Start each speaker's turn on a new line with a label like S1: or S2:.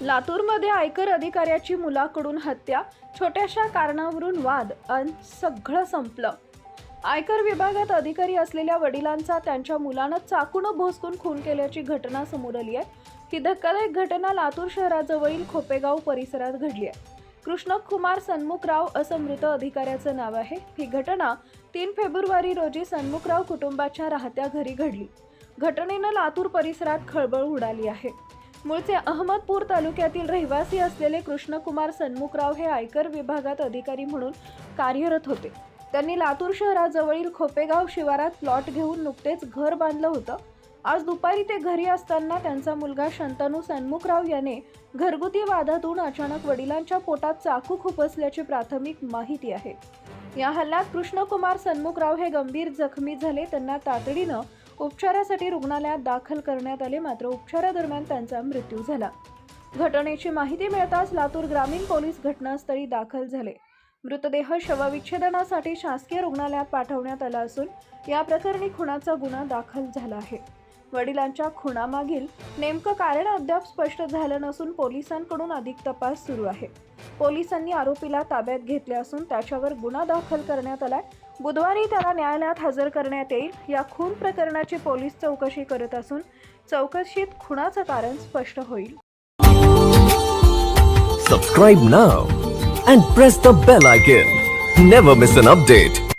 S1: लातूरमध्ये आयकर अधिकाऱ्याची मुलाकडून हत्या छोट्याशा कारणावरून वाद अन सगळं संपलं. आयकर विभागात अधिकारी असलेल्या वडिलांचा त्यांच्या मुलानं चाकूनं भोसकून खून केल्याची घटना समोर आली आहे. ही धक्कादायक घटना लातूर शहराजवळील खोपेगाव परिसरात घडली आहे. कृष्ण कुमार सन्मुखराव असं मृत अधिकाऱ्याचं नाव आहे. ही घटना तीन फेब्रुवारी रोजी सन्मुखराव कुटुंबाच्या राहत्या घरी घडली. घटनेनं लातूर परिसरात खळबळ उडाली आहे. मूळचे अहमदपूर तालुक्यातील रहिवासी असलेले कृष्णकुमार सन्मुखराव हे आयकर विभागात अधिकारी म्हणून कार्यरत होते. त्यांनी लातूर शहराजवळील खोपेगाव शिवारात प्लॉट घेऊन नुकतेच घर बांधलं होतं. आज दुपारी ते घरी असताना त्यांचा मुलगा शंतनू सन्मुखराव याने घरगुती वादातून अचानक वडिलांच्या पोटात चाकू खुपसल्याची प्राथमिक माहिती आहे. या हल्ल्यात कृष्णकुमार सन्मुखराव हे गंभीर जखमी झाले. त्यांना तातडीनं उपचारासाठी रुग्णालयात दाखल करण्यात आले मात्र उपचारादरम्यान त्यांचा मृत्यू झाला. घटनेची माहिती मिळताच लातूर ग्रामीण पोलीस घटनास्थळी दाखल झाले. मृतदेह शवविच्छेदनासाठी शासकीय रुग्णालयात पाठवण्यात आला असून या प्रकरणी खुनाचा गुन्हा दाखल झाला आहे. वडिलांच्या खुणामागील नेमकं कारण अद्याप स्पष्ट झालं नसून पोलिसांकडून अधिक तपास सुरू आहे. पोलिसांनी आरोपीला ताब्यात घेतले असून त्याच्यावर गुन्हा दाखल करण्यात आलाय. बुधवारी त्याला न्यायालयात हजर करण्यात येईल या खून प्रकरणाची पोलीस चौकशी करत असून चौकशीत खुणाचं कारण स्पष्ट होईल.
S2: Subscribe now and press the bell icon never miss an update